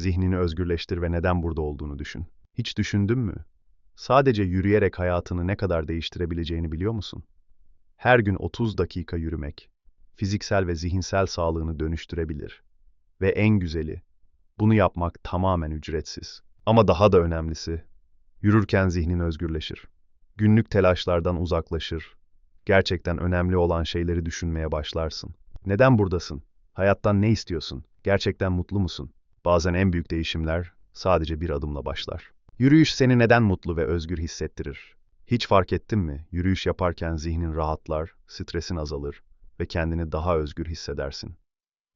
Zihnini özgürleştir ve neden burada olduğunu düşün. Hiç düşündün mü? Sadece yürüyerek hayatını ne kadar değiştirebileceğini biliyor musun? Her gün 30 dakika yürümek, fiziksel ve zihinsel sağlığını dönüştürebilir. Ve en güzeli, bunu yapmak tamamen ücretsiz. Ama daha da önemlisi, yürürken zihnin özgürleşir. Günlük telaşlardan uzaklaşır. Gerçekten önemli olan şeyleri düşünmeye başlarsın. Neden buradasın? Hayattan ne istiyorsun? Gerçekten mutlu musun? Bazen en büyük değişimler sadece bir adımla başlar. Yürüyüş seni neden mutlu ve özgür hissettirir? Hiç fark ettin mi? Yürüyüş yaparken zihnin rahatlar, stresin azalır ve kendini daha özgür hissedersin.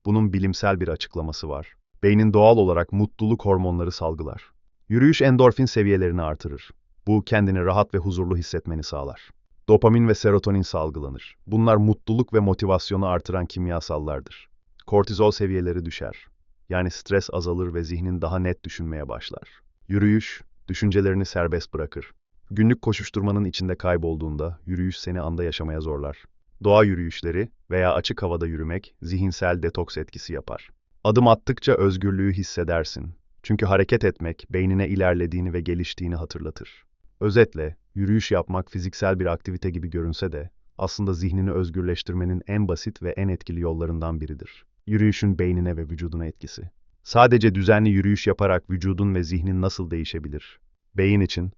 Bunun bilimsel bir açıklaması var. Beynin doğal olarak mutluluk hormonları salgılar. Yürüyüş endorfin seviyelerini artırır. Bu kendini rahat ve huzurlu hissetmeni sağlar. Dopamin ve serotonin salgılanır. Bunlar mutluluk ve motivasyonu artıran kimyasallardır. Kortizol seviyeleri düşer. Yani stres azalır ve zihnin daha net düşünmeye başlar. Yürüyüş, düşüncelerini serbest bırakır. Günlük koşuşturmanın içinde kaybolduğunda yürüyüş seni anda yaşamaya zorlar. Doğa yürüyüşleri veya açık havada yürümek zihinsel detoks etkisi yapar. Adım attıkça özgürlüğü hissedersin. Çünkü hareket etmek beynine ilerlediğini ve geliştiğini hatırlatır. Özetle, yürüyüş yapmak fiziksel bir aktivite gibi görünse de aslında zihnini özgürleştirmenin en basit ve en etkili yollarından biridir. Yürüyüşün beynine ve vücuduna etkisi. Sadece düzenli yürüyüş yaparak vücudun ve zihnin nasıl değişebilir? Beyin için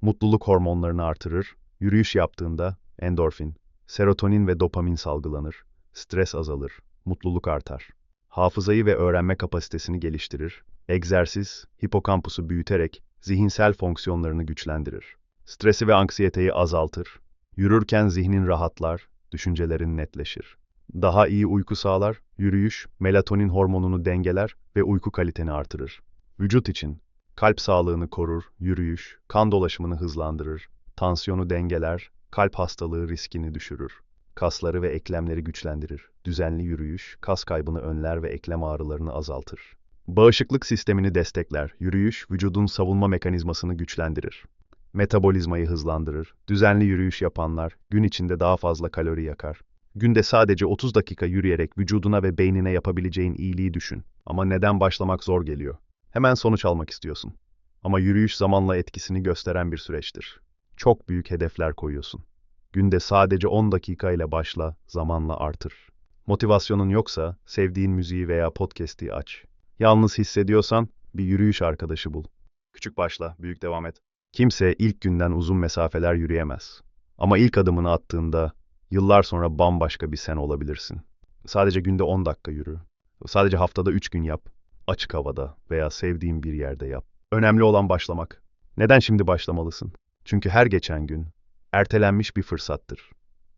mutluluk hormonlarını artırır, yürüyüş yaptığında endorfin, serotonin ve dopamin salgılanır, stres azalır, mutluluk artar. Hafızayı ve öğrenme kapasitesini geliştirir, egzersiz, hipokampusu büyüterek zihinsel fonksiyonlarını güçlendirir. Stresi ve anksiyeteyi azaltır, yürürken zihnin rahatlar, düşüncelerin netleşir. Daha iyi uyku sağlar, yürüyüş, melatonin hormonunu dengeler ve uyku kaliteni artırır. Vücut için, kalp sağlığını korur, yürüyüş, kan dolaşımını hızlandırır, tansiyonu dengeler, kalp hastalığı riskini düşürür. Kasları ve eklemleri güçlendirir. Düzenli yürüyüş, kas kaybını önler ve eklem ağrılarını azaltır. Bağışıklık sistemini destekler. Yürüyüş, vücudun savunma mekanizmasını güçlendirir. Metabolizmayı hızlandırır. Düzenli yürüyüş yapanlar gün içinde daha fazla kalori yakar. Günde sadece 30 dakika yürüyerek vücuduna ve beynine yapabileceğin iyiliği düşün. Ama neden başlamak zor geliyor? Hemen sonuç almak istiyorsun. Ama yürüyüş zamanla etkisini gösteren bir süreçtir. Çok büyük hedefler koyuyorsun. Günde sadece 10 dakika ile başla, zamanla artır. Motivasyonun yoksa sevdiğin müziği veya podcast'i aç. Yalnız hissediyorsan bir yürüyüş arkadaşı bul. Küçük başla, büyük devam et. Kimse ilk günden uzun mesafeler yürüyemez. Ama ilk adımını attığında yıllar sonra bambaşka bir sen olabilirsin. Sadece günde 10 dakika yürü. Sadece haftada 3 gün yap. Açık havada veya sevdiğin bir yerde yap. Önemli olan başlamak. Neden şimdi başlamalısın? Çünkü her geçen gün ertelenmiş bir fırsattır.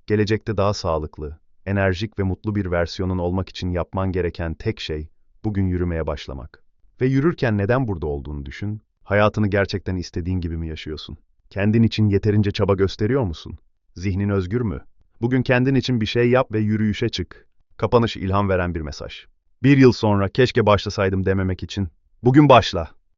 Gelecekte daha sağlıklı, enerjik ve mutlu bir versiyonun olmak için yapman gereken tek şey bugün yürümeye başlamak. Ve yürürken neden burada olduğunu düşün. Hayatını gerçekten istediğin gibi mi yaşıyorsun? Kendin için yeterince çaba gösteriyor musun? Zihnin özgür mü? Bugün kendin için bir şey yap ve yürüyüşe çık. Kapanış ilham veren bir mesaj. Bir yıl sonra keşke başlasaydım dememek için bugün başla.